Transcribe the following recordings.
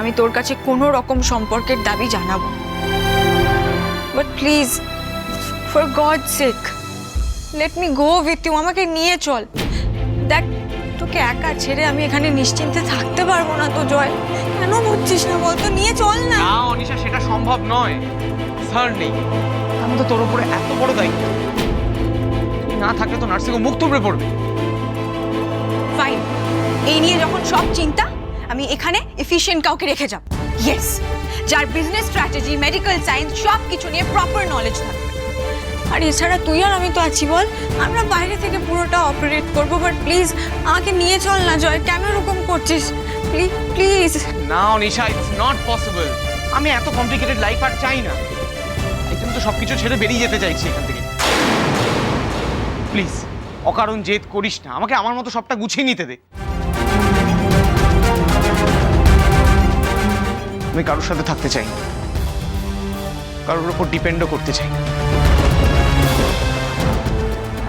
আমি তোর কাছে কোনো রকম সম্পর্কের দাবি জানাব but please for God sake let me go with you আমাকে নিয়ে চল। দেখ তোকে একা ছেড়ে আমি এখানে নিশ্চিন্তে থাকতে পারব না তো জয়। কেন বুঝছিস না বলতো নিয়ে চল না। না অনিশা সেটা সম্ভব নয়। স্যার নেই। তার মধ্যে তোর উপরে এত বড় দায়িত্ব। না থাকলে তো নার্সিংহোম মুখ তুবড়ে পড়বে। ফাইন এই নিয়ে যখন সব চিন্তা আমি এখানে এফিশিয়েন্ট কাউকে রেখে যাব। ইয়েস যার বিজনেস স্ট্র্যাটেজি মেডিকেল সায়েন্স সব কিছু নিয়ে প্রপার নলেজ থাকবে। আর এছাড়া তুই আর আমি তো আছি বল। আমরা বাইরে থেকে পুরোটা অপারেট করব বাট প্লিজ আমাকে নিয়ে চল না, জয়। কেন এরকম করছিস? প্লিজ প্লিজ না, অনিশা ইটস নট পসিবল আমি এত কমপ্লিকেটেড লাইফ আর চাই না। জন্য তো সবকিছু ছেড়ে বেরিয়ে যেতে চাইছি এখান থেকে। প্লিজ অকারণ জেদ করিস না। আমাকে আমার মতো সবটা গুছিয়ে নিতে দে। আমি কারোর সাথে থাকতে চাই না। কারোর উপর ডিপেন্ডও করতে চাই না।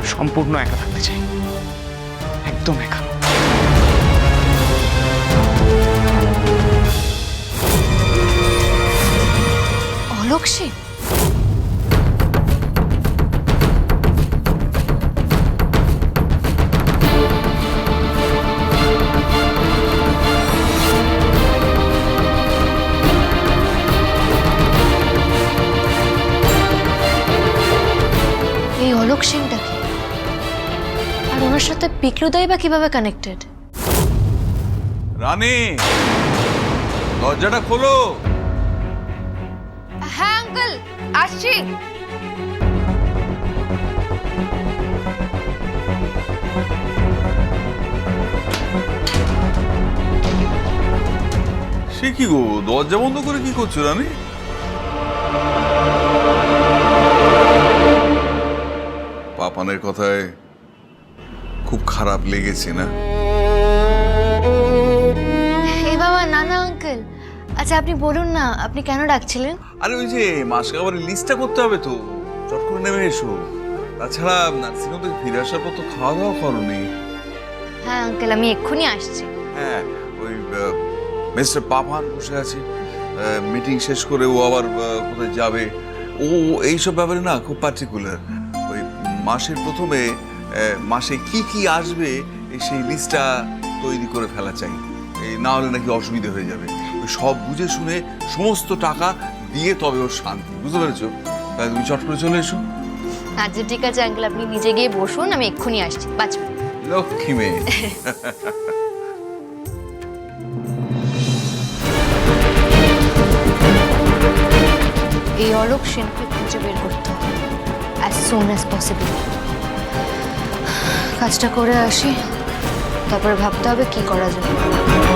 সম্পূর্ণ একা থাকতে চাই একদম একা। অলোক সিংটা কি? আর ওনার সাথে পিকলুদাই বা কীভাবে কানেক্টেড রানী দরজাটা খোলো। হ্যাঁ আঙ্কেল আসছি। সে কি গো দরজা বন্ধ করে কি করছ রানী? পাপানের কথায় খুব খারাপ লেগেছে না? এ বাবা না না আঙ্কেল। আচ্ছা আপনি বলুন না আপনি কেন ডাকছিলেন? আরে ওই যে মাস কাবারের লিস্টটা করতে হবে তো। চট করে নেমে এসো। তাছাড়া নার্সিংহোম থেকে ফিরে আসার পর তো খাওয়া দাওয়া করনি। হ্যাঁ আঙ্কেল আমি এক্ষুনি আসছি। হ্যাঁ ওই মিস্টার পাপান বসে আছে। মিটিং শেষ করে ও আবার কোথায় যাবে? ও এইসব ব্যাপারে না খুব পার্টিকুলার মাসের প্রথমে মাসে কি কি আসবে সেই লিস্টটা তৈরি করে ফেলা চাই। না হলে নাকি অসুবিধা হয়ে যাবে। সব বুঝে শুনে সমস্ত টাকা দিয়ে তবে ওর শান্তি। বুঝতে পেরেছ? তাই তুমি চট করে চলে এসো। আচ্ছা ঠিক আছে আঙ্কেল আপনি নিজে গিয়ে বসুন আমি এক্ষুনি আসছি। বাঁচবেন লক্ষ্মী মেয়ে। এই অলোক সেনকে খুঁজে বের করতে হবে। অ্যাজ সুন অ্যাজ পসিবল কাজটা করে আসি তারপরে ভাবতে হবে কি করা যায়।